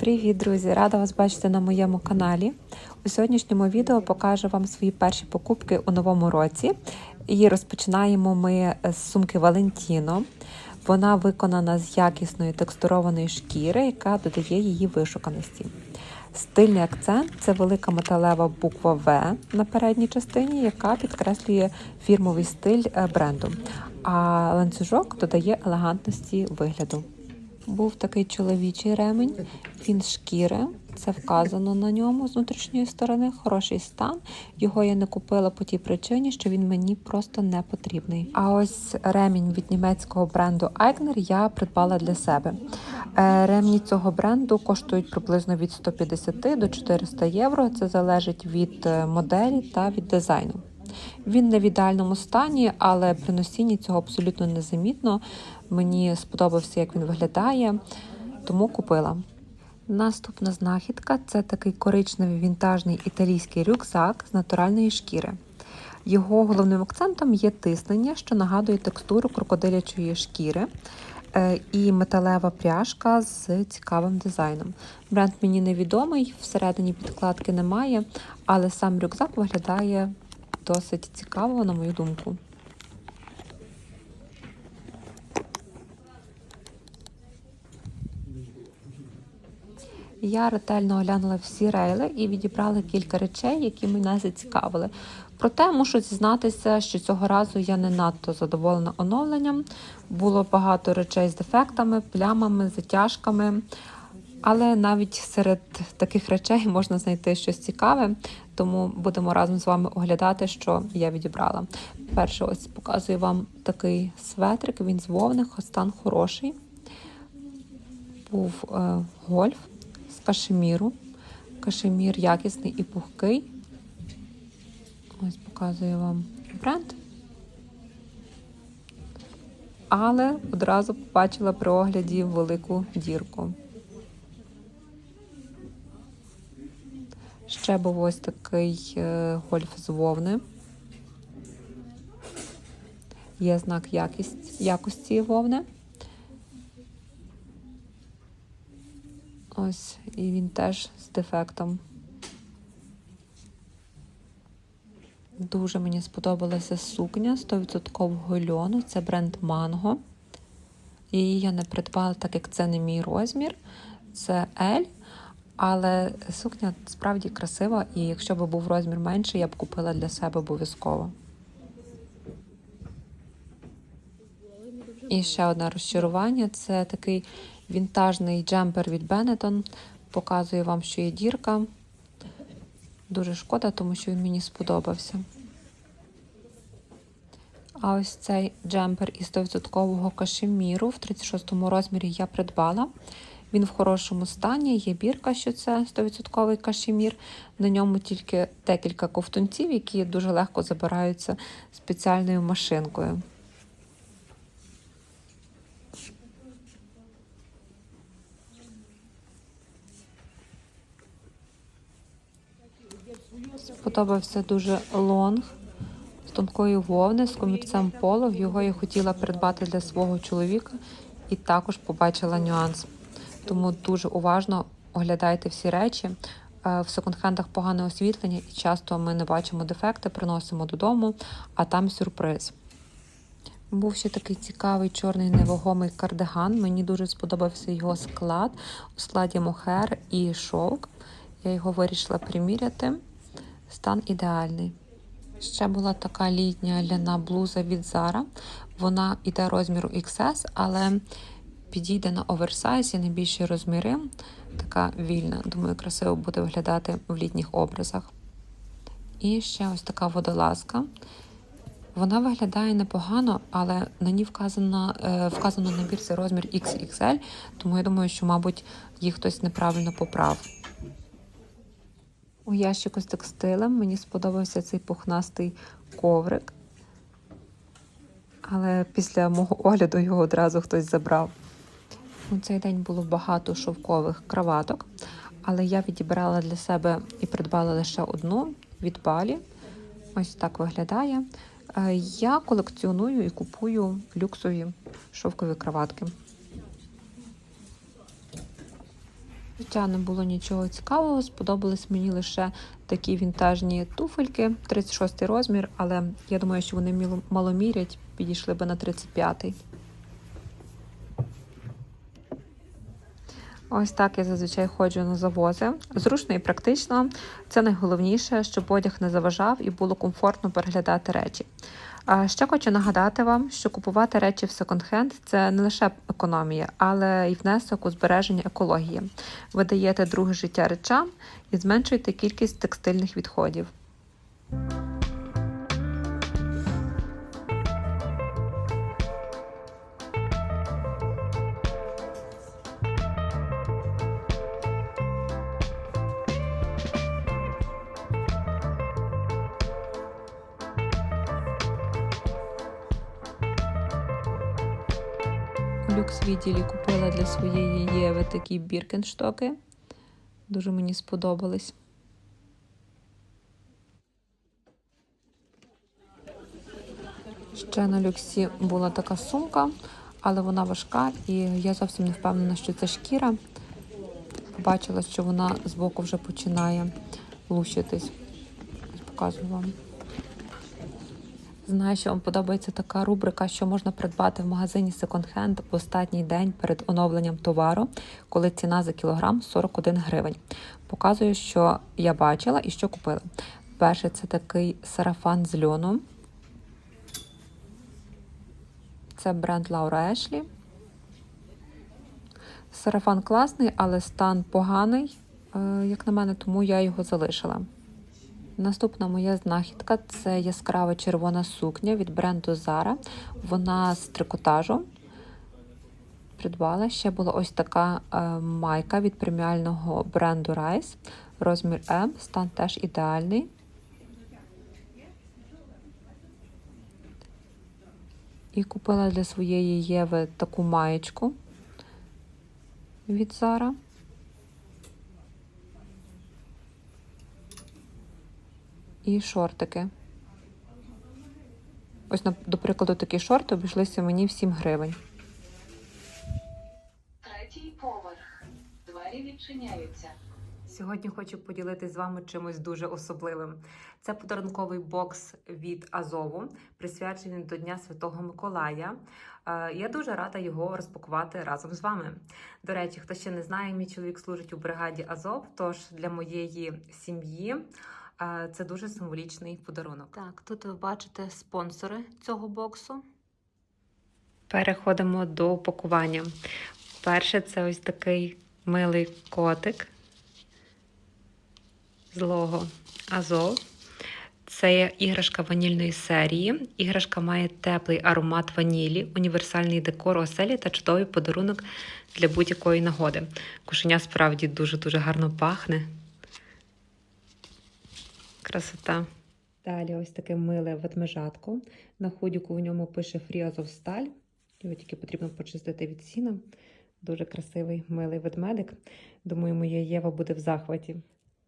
Привіт, друзі! Рада вас бачити на моєму каналі. У сьогоднішньому відео покажу вам свої перші покупки у новому році. І розпочинаємо ми з сумки Валентіно. Вона виконана з якісної текстурованої шкіри, яка додає її вишуканості. Стильний акцент це велика металева буква В на передній частині, яка підкреслює фірмовий стиль е, бренду. А ланцюжок додає елегантності вигляду. Був такий чоловічий ремень, він шкіри. Це вказано на ньому з внутрішньої сторони. Хороший стан. Його я не купила по тій причині, що він мені просто не потрібний. А ось ремінь від німецького бренду Eigner я придбала для себе. Е, Ремні цього бренду коштують приблизно від 150 до 400 євро. Це залежить від е, моделі та від дизайну. Він не в ідеальному стані, але при носінні цього абсолютно незамітно. Мені сподобався, як він виглядає, тому купила. Наступна знахідка це такий коричневий вінтажний італійський рюкзак з натуральної шкіри. Його головним акцентом є тиснення, що нагадує текстуру крокодилячої шкіри. е, І металева пряжка з цікавим дизайном. Бренд мені невідомий, всередині підкладки немає, але сам рюкзак виглядає досить цікаво, на мою думку. Я ретельно оглянула всі рейли і відібрала кілька речей, які мене зацікавили. Проте мушу зізнатися, що цього разу я не надто задоволена оновленням. Було багато речей з дефектами, плямами, затяжками. Але навіть серед таких речей можна знайти щось цікаве, тому будемо разом з вами оглядати, що я відібрала. Перше, ось показую вам такий светрик. Він з вовни, стан хороший. Був е, гольф з кашеміру. Кашемір якісний і пухкий. Ось показую вам бренд. Але одразу побачила при огляді велику дірку. Ще був ось такий е, гольф з вовни. Є знак якість, якості вовни. Ось, і він теж з дефектом. Дуже мені сподобалася сукня 100% льону. Це бренд Mango. Її я не придбала, так як це не мій розмір. Це L. Але сукня справді красива, і якщо б був розмір менший, я б купила для себе обов'язково. І ще одне розчарування це такий вінтажний джемпер від Benetton. Показую вам, що є дірка. Дуже шкода, тому що він мені сподобався. А ось цей джемпер із 100% кашеміру в 36 розмірі я придбала. Він в хорошому стані, є бірка, що це 100% кашемір. На ньому тільки декілька ковтунців, які дуже легко забираються спеціальною машинкою. Сподобався дуже лонг з тонкої вовни з комірцем поло. Його я хотіла придбати для свого чоловіка і також побачила нюанс. Тому дуже уважно оглядайте всі речі. Е, В секонд-хендах погане освітлення, і часто ми не бачимо дефекти, приносимо додому, а там сюрприз. Був ще такий цікавий чорний невагомий кардиган. Мені дуже сподобався його склад у складі мохер і шовк. Я його вирішила приміряти. Стан ідеальний. Ще була така літня ляна блуза від Zara. Вона йде розміру XS, але підійде на оверсайз і найбільші розміри. Така вільна. Думаю, красиво буде виглядати в літніх образах. І ще ось така водолазка. Вона виглядає непогано, але на ній вказано, е, вказано набір це розмір XXL, тому я думаю, що, мабуть, їх хтось неправильно поправ. У ящику з текстилем мені сподобався цей пухнастий коврик, але після мого огляду його одразу хтось забрав. У цей день було багато шовкових краваток, але я відібрала для себе і придбала лише одну від балі. Ось так виглядає. Е, Я колекціоную і купую люксові шовкові краватки. Хоча не було нічого цікавого, сподобались мені лише такі вінтажні туфельки, 36 розмір, але я думаю, що вони маломірять, підійшли би на 35. Ось так я зазвичай ходжу на завози. Зручно і практично. Це найголовніше, щоб одяг не заважав і було комфортно переглядати речі. Ще хочу нагадати вам, що купувати речі в секонд-хенд – це не лише економія, але й внесок у збереження екології. Ви даєте друге життя речам і зменшуєте кількість текстильних відходів. Люкс відділі купила для своєї Єви такі біркенштоки. Дуже мені сподобались. Ще на люксі була така сумка, але вона важка, і я зовсім не впевнена, що це шкіра. Побачила, що вона збоку вже починає лущитись. Показую вам. Знаю, що вам подобається така рубрика, що можна придбати в магазині секонд-хенд в останній день перед оновленням товару, коли ціна за кілограм 41 гривень. Показую, що я бачила і що купила. Перше, це такий сарафан з льону. Це бренд Laura Ashley. Сарафан класний, але стан поганий, е, як на мене, тому я його залишила. Наступна моя знахідка це яскрава червона сукня від бренду Zara. Вона з трикотажу. Придбала. Ще була ось така е, майка від преміального бренду Rise. Розмір М, стан теж ідеальний. І купила для своєї Єви таку маєчку від Zara. І шортики. Ось, на- до прикладу, такі шорти обійшлися мені в 7 гривень. Третій поверх. Двері відчиняються. Сьогодні хочу поділитися з вами чимось дуже особливим. Це подарунковий бокс від Азову, присвячений до Дня Святого Миколая. Е, Я дуже рада його розпакувати разом з вами. До речі, хто ще не знає, мій чоловік служить у бригаді Азов. Тож для моєї сім'ї це дуже символічний подарунок. Так, тут ви бачите спонсори цього боксу. Переходимо до пакування. Перше, це ось такий милий котик злого Азов. Це іграшка ванільної серії. Іграшка має теплий аромат ванілі, універсальний декор оселі та чудовий подарунок для будь-якої нагоди. Кошеня справді дуже-дуже гарно пахне. Красота. Далі ось таке миле ведмежатко. На ходіку в ньому пише Фрі Азовсталь. Його тільки потрібно почистити від сіна. Дуже красивий милий ведмедик. Думаю, моя Єва буде в захваті.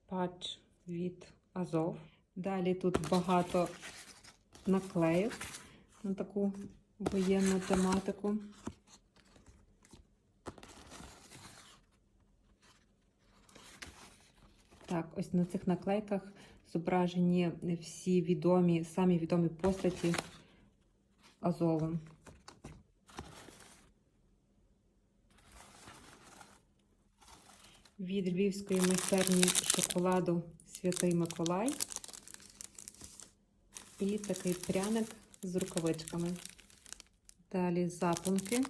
Патч від Азов. Далі тут багато наклеїв на таку воєнну тематику. Так, ось на цих наклейках зображені всі відомі, самі відомі постаті Азову. від львівської майстерні шоколаду Святий Миколай. І такий пряник з рукавичками. Далі запонки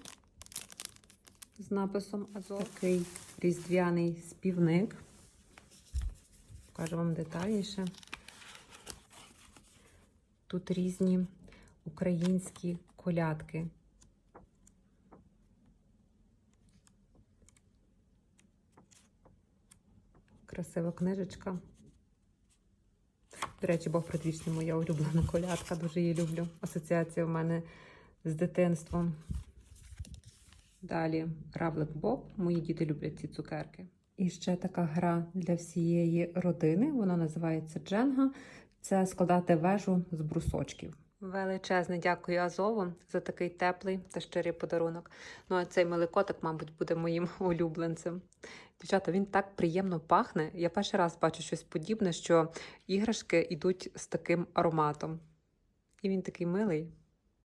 з написом Азов. Такий різдвяний співник. Покажу вам детальніше. Тут різні українські колядки. Красива книжечка. До речі, Бог предвічний моя улюблена колядка. Дуже її люблю. Асоціація в мене з дитинством. Далі Равлик Боб. Мої діти люблять ці цукерки. І ще така гра для всієї родини. Вона називається Дженга. Це складати вежу з брусочків. Величезне дякую Азову за такий теплий та щирий подарунок. Ну, а цей миликотик, мабуть, буде моїм улюбленцем. Дівчата, він так приємно пахне. Я перший раз бачу щось подібне, що іграшки йдуть з таким ароматом. І він такий милий.